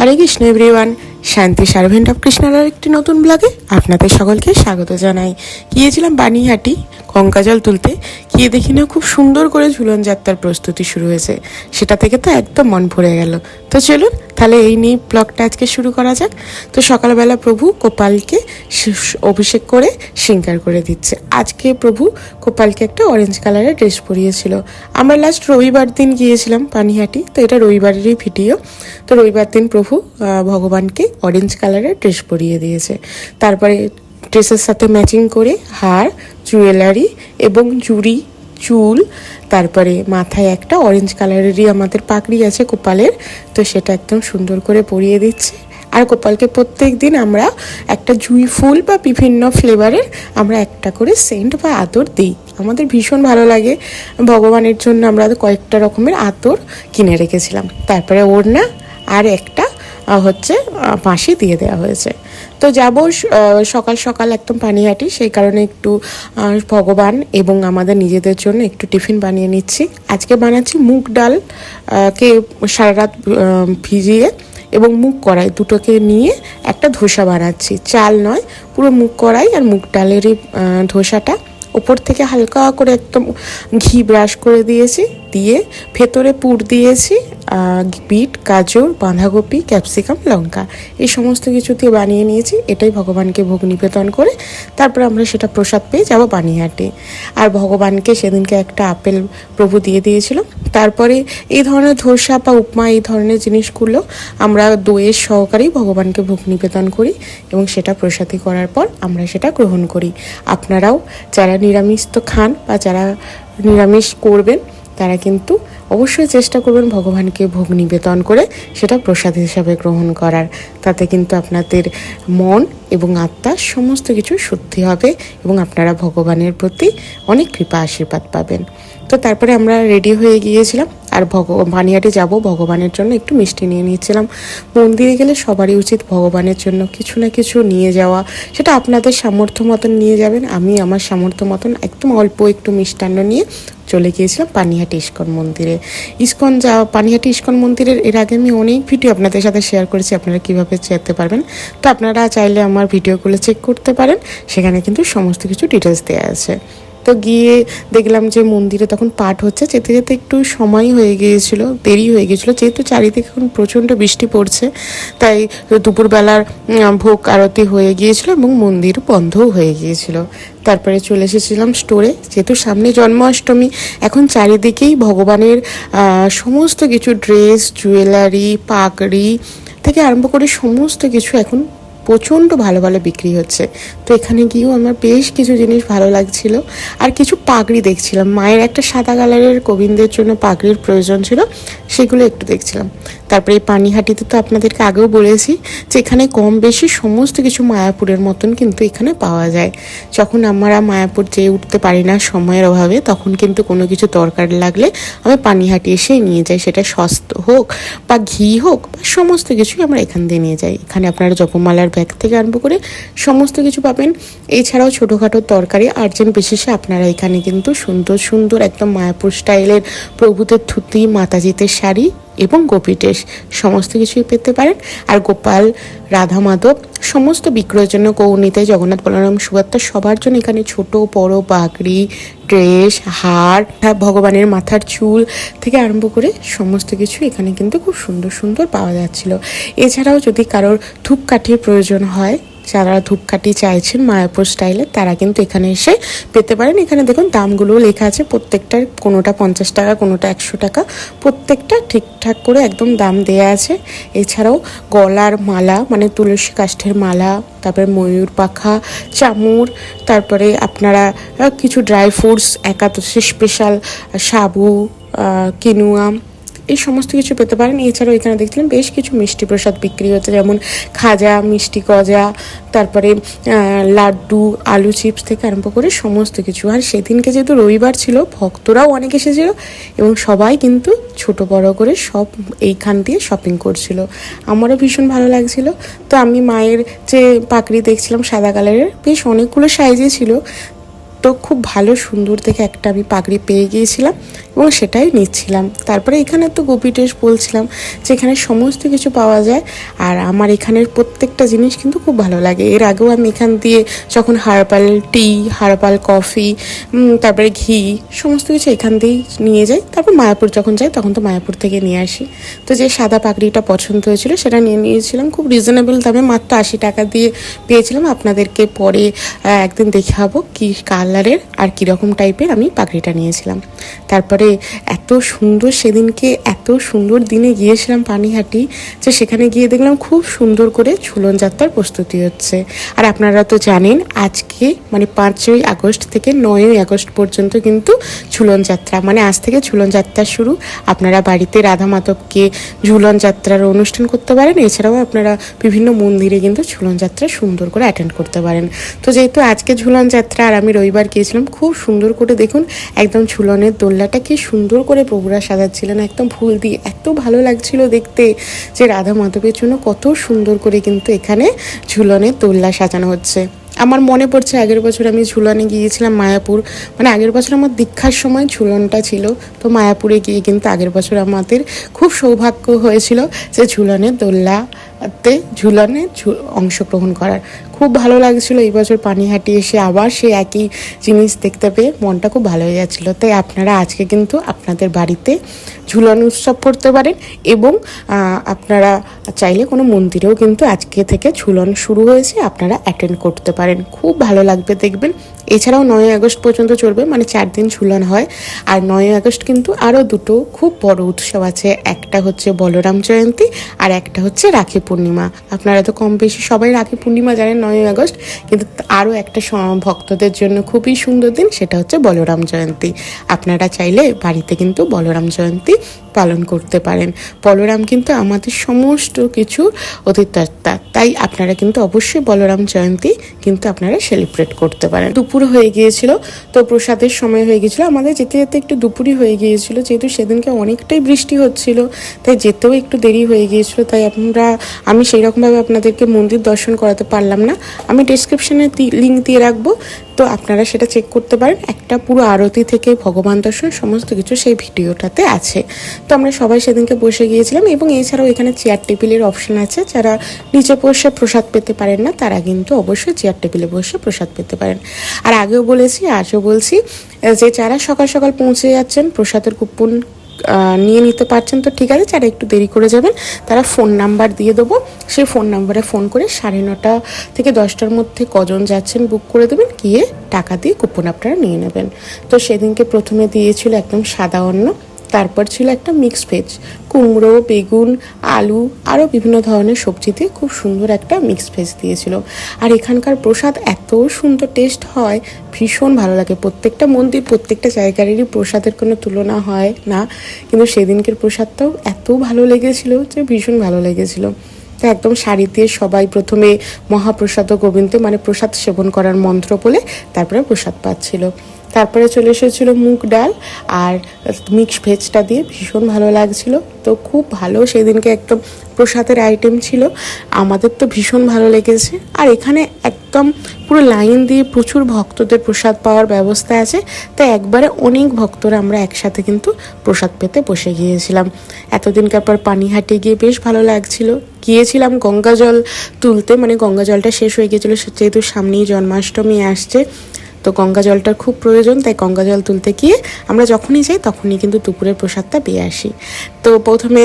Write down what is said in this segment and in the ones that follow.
Hare Krishna everyone Shanti servant of কৃষ্ণার একটি নতুন ব্লগে আপনাদের সকলকে স্বাগত জানাই। গিয়েছিলাম বানিহাটি গঙ্গা জল তুলতে গিয়ে দেখি না খুব সুন্দর করে ঝুলন যাত্রার প্রস্তুতি শুরু হয়েছে। সেটা থেকে তো একদম মন ভরে গেল। তো চলুন, তাহলে এই নিয়ে ব্লগটা আজকে শুরু করা যাক। তো সকালবেলা প্রভু গোপালকে অভিষেক করে সিঙ্গার করে দিচ্ছে। আজকে প্রভু গোপালকে একটা অরেঞ্জ কালারের ড্রেস পরিয়েছিল। আমরা লাস্ট রবিবার দিন গিয়েছিলাম পানিহাটি, তো এটা রবিবারেরই ভিডিও। তো রবিবার দিন প্রভু ভগবানকে অরেঞ্জ কালারের ড্রেস পরিয়ে দিয়েছে। তারপরে ড্রেসের সাথে ম্যাচিং করে হার জুয়েলারি এবং জুড়ি, চুল, তারপরে মাথায় একটা অরেঞ্জ কালারেরই আমাদের পাকড়ি আছে গোপালের তো সেটা একদম সুন্দর করে পরিয়ে দিচ্ছে। আর গোপালকে প্রত্যেক দিন আমরা একটা জুঁই ফুল বা বিভিন্ন ফ্লেভারের আমরা একটা করে সেন্ট বা আতর দিই। আমাদের ভীষণ ভালো লাগে। ভগবানের জন্য আমরা কয়েকটা রকমের আতর কিনে রেখেছিলাম। তারপরে ওড়না আর একটা হচ্ছে বাঁশি দিয়ে দেওয়া হয়েছে। তো যাব সকাল সকাল একদম পানিহাটি, সেই কারণে একটু ভগবান এবং আমাদের নিজেদের জন্য একটু টিফিন বানিয়ে নিচ্ছি। আজকে বানাচ্ছি মুগ ডাল কে সারা রাত ভিজিয়ে এবং মুগ কড়াই দুটোকে নিয়ে একটা ধোসা বানাচ্ছি। চাল নয়, পুরো মুগ কড়াই আর মুগ ডালেরই ধোসাটা। ওপর থেকে হালকা করে একদম ঘি ব্রাশ করে দিয়েছি, দিয়ে ভেতরে পুর দিয়েছি বিট, গাজর, বাঁধাকপি, ক্যাপসিকাম, লঙ্কা। এই সমস্ত কিছু দিয়ে বানিয়ে নিয়েছি, এটাই ভগবানকে ভোগ নিবেদন করে। তারপরে আমরা সেটা প্রসাদ পেয়ে যাব বানিহাটে। আর ভগবানকে সেদিনকে একটা আপেল প্রভু দিয়ে দিয়েছিল তারপরে এই ধরনের ধোসা বা উপমা, এই ধরনের জিনিসগুলো আমরা দইয়ের সহকারেই ভগবানকে ভোগ নিবেদন করি এবং সেটা প্রসাদী করার পর আমরা সেটা গ্রহণ করি। আপনারাও যারা নিরামিষ তো খান বা যারা নিরামিষ করবেন, তারা কিন্তু অবশ্যই চেষ্টা করবেন ভগবানকে ভোগ নিবেদন করে সেটা প্রসাদ হিসাবে গ্রহণ করার। তাতে কিন্তু আপনাদের মন এবং আত্মা সমস্ত কিছু শুদ্ধি হবে এবং আপনারা ভগবানের প্রতি অনেক কৃপা আশীর্বাদ পাবেন। তো তারপরে আমরা রেডি হয়ে গিয়েছিলাম। আর ভগ বানিয়াটে যাব ভগবানের জন্য, একটু মিষ্টি নিয়ে নিয়েছিলাম মন্দিরে গেলে সবারই উচিত ভগবানের জন্য কিছু না কিছু নিয়ে যাওয়া। সেটা আপনাদের সামর্থ্য মতন নিয়ে যাবেন। আমি আমার সামর্থ্য মতন একদম অল্প একটু মিষ্টান্ন নিয়ে চলে গিয়েছিলাম পানিহাটি ইস্কন মন্দিরে। ইস্কন যাওয়া পানিহাটি ইস্কন মন্দিরের এর আগে আমি অনেক ভিডিও আপনাদের সাথে শেয়ার করেছি, আপনারা কীভাবে যেতে পারবেন। তো আপনারা চাইলে আমার ভিডিওগুলো চেক করতে পারেন। সেখানে কিন্তু সমস্ত কিছু ডিটেলস দেওয়া আছে। তো গিয়ে দেখলাম যে মন্দিরে তখন পাঠ হচ্ছে। যেতে যেতে একটু সময় হয়ে গিয়েছিল, দেরি হয়ে গিয়েছিল, যেহেতু চারিদিকে এখন প্রচণ্ড বৃষ্টি পড়ছে, তাই দুপুরবেলার ভোগ আরতি হয়ে গিয়েছিল এবং মন্দির বন্ধও হয়ে গিয়েছিল। তারপরে চলে এসেছিলাম স্টোরে, যেহেতু সামনে জন্মাষ্টমী, এখন চারিদিকেই ভগবানের সমস্ত কিছু ড্রেস, জুয়েলারি, পাগড়ি থেকে আরম্ভ করে সমস্ত কিছু এখন প্রচণ্ড ভালো ভালো বিক্রি হচ্ছে। তো এখানে গিয়েও আমার বেশ কিছু জিনিস ভালো লাগছিল। আর কিছু পাগড়ি দেখছিলাম। মায়ের একটা সাদা কালারের কবিনদের জন্য পাগড়ির প্রয়োজন ছিল, সেগুলো একটু দেখছিলাম। তারপরে এই পানিহাটিতে তো আপনাদেরকে আগেও বলেছি যে এখানে কম বেশি সমস্ত কিছু মায়াপুরের মতন কিন্তু এখানে পাওয়া যায়। যখন আমরা মায়াপুর যেয়ে উঠতে পারি না সময়ের অভাবে, তখন কিন্তু কোনো কিছু দরকার লাগলে আমি পানিহাটি এসেই নিয়ে যাই। সেটা সস্ত হোক বা ঘি হোক বা সমস্ত কিছুই আমরা এখান দিয়ে নিয়ে যাই। এখানে আপনারা জপমালার ব্যাগ থেকে আরম্ভ করে সমস্ত কিছু পাবেন। এছাড়াও ছোটোখাটো তরকারি আর্জেন্ট বিশেষে আপনারা এখানে কিন্তু সুন্দর সুন্দর একদম মায়াপুর স্টাইলের প্রভুদের থুতি মাতাজিতের শাড়ি এবং গোপীটেশ সমস্ত কিছুই পেতে পারেন। আর গোপাল, রাধা মাধব সমস্ত বিক্রয়ের জন্য কৌনিতে জগন্নাথ বলরাম সুভদ্রা সবার জন্য এখানে ছোট, বড়, বাগড়ি, ড্রেস, হার, ভগবানের মাথার চুল থেকে আরম্ভ করে সমস্ত কিছু এখানে কিন্তু খুব সুন্দর সুন্দর পাওয়া যাচ্ছিল। এছাড়াও যদি কারোর ধূপকাঠির প্রয়োজন হয় যারা ধূপকাঠি চাইছেন মায়াপুর স্টাইলে, তারা কিন্তু এখানে এসে পেতে পারেন। এখানে দেখুন দামগুলো লেখা আছে প্রত্যেকটার কোনোটা পঞ্চাশ টাকা, কোনোটা একশো টাকা। প্রত্যেকটা ঠিকঠাক করে একদম দাম দেয়া আছে। এছাড়াও গলার মালা মানে তুলসী কাষ্ঠের মালা, তারপরে ময়ূর পাখা, চামর, তারপরে আপনারা কিছু ড্রাই ফ্রুটস একাদশী স্পেশাল সাবু কিনুয়া এই সমস্ত কিছু পেতে পারেন। এছাড়াও এখানে দেখছিলাম বেশ কিছু মিষ্টি প্রসাদ বিক্রি হচ্ছে, যেমন খাজা, মিষ্টি গজা, তারপরে লাড্ডু, আলু চিপস থেকে আরম্ভ করে সমস্ত কিছু। আর সেদিনকে যেহেতু রবিবার ছিল, ভক্তরাও অনেক এসেছিল এবং সবাই কিন্তু ছোট বড় করে সব এইখান দিয়ে শপিং করছিল। আমারও ভীষণ ভালো লাগছিল। তো আমি মায়ের যে পাকড়ি দেখছিলাম সাদা কালারের, বেশ অনেকগুলো সাইজে ছিল। তো খুব ভালো, সুন্দর দেখে একটা আমি পাগড়ি পেয়ে গিয়েছিলাম এবং সেটাই নিচ্ছিলাম। তারপরে এখানে তো গোপী ড্রেস বলছিলাম যে এখানে সমস্ত কিছু পাওয়া যায় আর আমার এখানের প্রত্যেকটা জিনিস কিন্তু খুব ভালো লাগে। এর আগেও আমি এখান দিয়ে যখন হার্বাল টি, হার্বাল কফি তারপরে ঘি সমস্ত কিছু এখান দিয়েই নিয়ে যাই। তারপর মায়াপুর যখন যাই তখন তো মায়াপুর থেকে নিয়ে আসি। তো যে সাদা পাগড়িটা পছন্দ হয়েছিল সেটা নিয়ে নিয়েছিলাম। খুব রিজনেবল দামে মাত্র আশি টাকা দিয়ে পেয়েছিলাম। আপনাদেরকে পরে একদিন দেখাবো কি কালারের আর কীরকম টাইপের আমি পাগড়িটা নিয়েছিলাম। তারপরে এত সুন্দর সেদিনকে এত সুন্দর দিনে গিয়েছিলাম পানিহাটি যে সেখানে গিয়ে দেখলাম খুব সুন্দর করে ঝুলন যাত্রার প্রস্তুতি হচ্ছে। আর আপনারা তো জানেন আজকে মানে পাঁচই আগস্ট থেকে নয়ই আগস্ট পর্যন্ত কিন্তু ঝুলন যাত্রা। মানে আজ থেকে ঝুলন যাত্রা শুরু। আপনারা বাড়িতে রাধা মাধবকে ঝুলন যাত্রার অনুষ্ঠান করতে পারেন, এছাড়াও আপনারা বিভিন্ন মন্দিরে কিন্তু ঝুলন যাত্রা সুন্দর করে অ্যাটেন্ড করতে পারেন। তো যেহেতু আজকে ঝুলন যাত্রা আর আমি রবিবার গিয়েছিলাম, খুব সুন্দর করে দেখুন, একদম ঝুলনের দোল্লাটা কি সুন্দর করে প্রভুরা সাজাচ্ছিলেন, একদম ফুল দিয়ে। এত ভালো লাগছিল দেখতে যে রাধা মাধবের জন্য কত সুন্দর করে কিন্তু এখানে ঝুলনের দোল্লা সাজানো হচ্ছে। আমার মনে পড়ছে আগের বছর আমি ঝুলনে গিয়েছিলাম মায়াপুর মানে আগের বছর আমার দীক্ষার সময় ঝুলনটা ছিল, তো মায়াপুরে গিয়ে কিন্তু আগের বছর আমাদের খুব সৌভাগ্য হয়েছিল যে ঝুলনের দোল্লাতে ঝুলানে অংশগ্রহণ করার। খুব ভালো লাগছিল এই বছর পানিহাটি এসে আবার সেই একই জিনিস দেখতে পেয়ে। মনটা খুব ভালো হয়ে যাচ্ছিল। তাই আপনারা আজকে কিন্তু আপনাদের বাড়িতে ঝুলন উৎসব করতে পারেন এবং আপনারা চাইলে কোনো মন্দিরেও কিন্তু আজকে থেকে ঝুলন শুরু হয়েছে। আপনারা অ্যাটেন্ড করতে পারেন। খুব ভালো লাগবে দেখবেন। এছাড়াও নয় আগস্ট পর্যন্ত চলবে মানে চার দিন ঝুলন হয়। আর নয় আগস্ট কিন্তু আরও দুটো খুব বড় উৎসব আছে। একটা হচ্ছে বলরাম জয়ন্তী আর একটা হচ্ছে রাখি পূর্ণিমা। আপনারা তো কম বেশি সবাই রাখি পূর্ণিমা জানেন নয় আগস্ট। কিন্তু আরও একটা ভক্তদের জন্য খুবই সুন্দর দিন, সেটা হচ্ছে বলরাম জয়ন্তী। আপনারা চাইলে বাড়িতে কিন্তু বলরাম জয়ন্তী পালন করতে পারেন। বলরাম কিন্তু আমাদের সমস্ত কিছু অধিষ্ঠাতা তাই আপনারা কিন্তু অবশ্যই বলরাম জয়ন্তী কিন্তু আপনারা সেলিব্রেট করতে পারেন। দুপুর হয়ে গিয়েছিল, তো প্রসাদের সময় হয়ে গিয়েছিল। আমাদের যেতে যেতে একটু দুপুরই হয়ে গিয়েছিল, যেহেতু সেদিনকে অনেকটাই বৃষ্টি হচ্ছিল, তাই যেতেও একটু দেরি হয়ে গিয়েছিল। তাই আমরা আমি সেই রকমভাবে আপনাদেরকে মন্দির দর্শন করাতে পারলাম না। আমি ডিসক্রিপশনে লিঙ্ক দিয়ে রাখব। তো আপনারা সেটা চেক করতে পারেন। একটা পুরো আরতি থেকে ভগবান দর্শন, সমস্ত কিছু সেই ভিডিওটাতে আছে। তো আমরা সবাই সেদিনকে বসে গিয়েছিলাম এবং এছাড়াও এখানে চেয়ার টেবিলের অপশন আছে। যারা নিচে বসে প্রসাদ পেতে পারেন না, তারা কিন্তু অবশ্যই চেয়ার টেবিলে বসে প্রসাদ পেতে পারেন। আর আগেও বলেছি, আজও বলছি, যে যারা সকাল সকাল পৌঁছে যাচ্ছেন, প্রসাদের কুপন নিয়ে নিতে পারছেন, তো ঠিক আছে, যারা একটু দেরি করে যাবেন, তারা ফোন নাম্বার দিয়ে দেবো। সেই ফোন নাম্বারে ফোন করে সাড়ে নটা থেকে দশটার মধ্যে কজন যাচ্ছেন বুক করে দেবেন, গিয়ে টাকা দিয়ে কুপন আপনারা নিয়ে নেবেন। তো সেদিনকে প্রথমে দিয়েছিল একদম সাদা অন্ন তারপর ছিল একটা মিক্সড ভেজ কুমড়ো, বেগুন, আলু, আরও বিভিন্ন ধরনের সবজি দিয়ে খুব সুন্দর একটা মিক্সড ভেজ দিয়েছিল। আর এখানকার প্রসাদ এত সুন্দর টেস্ট হয়, ভীষণ ভালো লাগে। প্রত্যেকটা মন্দির, প্রত্যেকটা জায়গারই প্রসাদের কোনো তুলনা হয় না। কিন্তু সেদিনকের প্রসাদটাও এত ভালো লেগেছিল যে ভীষণ ভালো লেগেছিল। তো একদম শাড়ি দিয়ে সবাই প্রথমে মহাপ্রসাদ ও গোবিন্দে মানে প্রসাদ সেবন করার মন্ত্র বলে তারপরে প্রসাদ পাচ্ছিল। তারপরে চলে এসেছিল মুগ ডাল আর মিক্স ভেজটা দিয়ে ভীষণ ভালো লাগছিল। তো খুব ভালো, সেদিনকে একদম প্রসাদের আইটেম ছিল। আমাদের তো ভীষণ ভালো লেগেছে। আর এখানে একদম পুরো লাইন দিয়ে প্রচুর ভক্তদের প্রসাদ পাওয়ার ব্যবস্থা আছে। তাই একবারে অনেক ভক্তরা আমরা একসাথে কিন্তু প্রসাদ পেতে বসে গিয়েছিলাম। এতদিনকার পর পানিহাটে গিয়ে বেশ ভালো লাগছিল। গিয়েছিলাম গঙ্গা জল তুলতে মানে গঙ্গা জলটা শেষ হয়ে গিয়েছিল যেহেতু সামনেই জন্মাষ্টমী আসছে তো গঙ্গা জলটার খুব প্রয়োজন, তাই গঙ্গা জল তুলতে গিয়ে আমরা যখনই যাই তখনই কিন্তু দুপুরের প্রসাদটা পেয়ে আসি। তো প্রথমে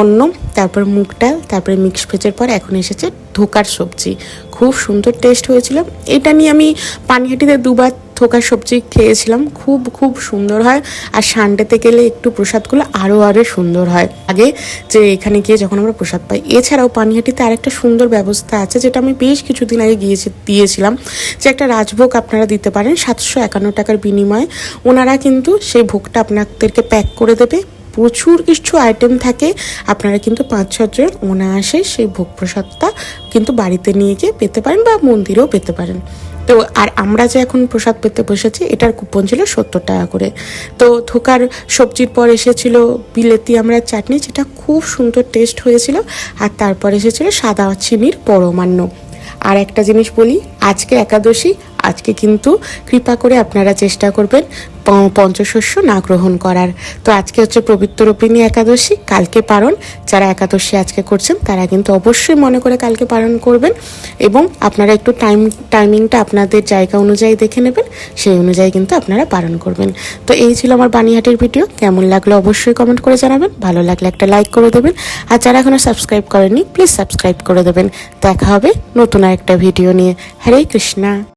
অন্ন, তারপর মুগ ডাল, তারপরে মিক্স ভেজের পর এখন এসেছে ধোকার সবজি। খুব সুন্দর টেস্ট হয়েছিল। এটা নিয়ে আমি পানিহাটিতে দুবার থোকার সবজি খেয়েছিলাম, খুব খুব সুন্দর হয়। আর সানডেতে গেলে একটু প্রসাদগুলো আরও আরও সুন্দর হয়। আগে যে এখানে গিয়ে যখন আমরা প্রসাদ পাই, এছাড়াও পানিহাটিতে আরেকটা সুন্দর ব্যবস্থা আছে, যেটা আমি বেশ কিছুদিন আগে গিয়েছি, দিয়েছিলাম। যে একটা রাজভোগ আপনারা দিতে পারেন, সাতশো একান্ন টাকার বিনিময়ে। ওনারা কিন্তু সেই ভোগটা আপনাদেরকে প্যাক করে দেবে। প্রচুর কিছু আইটেম থাকে, আপনারা কিন্তু পাঁচ ছজন অনায়াসে সেই ভোগ প্রসাদটা কিন্তু বাড়িতে নিয়ে গিয়ে পেতে পারেন বা মন্দিরেও পেতে পারেন। তো আর আমরা যে এখন প্রসাদ পেতে বসেছি, এটার কুপন ছিল সত্তর টাকা করে। তো থোকার সবজির পর এসেছিল বিলেতি আমরা চাটনি, যেটা খুব সুন্দর টেস্ট হয়েছিল। আর তারপর এসেছিল সাদা চিনির পরমান্ন। আর একটা জিনিস বলি, আজকে একাদশী আজকে কিন্তু কৃপা করে আপনারা চেষ্টা করবেন পঞ্চশস্য না গ্রহণ করার। তো আজকে হচ্ছে পবিত্র রূপিণী একাদশী, কালকে পালন যারা একাদশী আজকে করছেন, তারা কিন্তু অবশ্যই মনে করে কালকে পালন করবেন এবং আপনারা একটু টাইম টাইমিংটা আপনাদের জায়গা অনুযায়ী দেখে নেবেন, সেই অনুযায়ী কিন্তু আপনারা পালন করবেন। তো এই ছিল আমার বানিহাটির ভিডিও। কেমন লাগল অবশ্যই কমেন্ট করে জানাবেন। ভালো লাগলে একটা লাইক করে দেবেন। আর যারা এখনও সাবস্ক্রাইব করেনি প্লিজ সাবস্ক্রাইব করে দেবেন। দেখা হবে নতুন আর একটা ভিডিও নিয়ে। হরে কৃষ্ণা।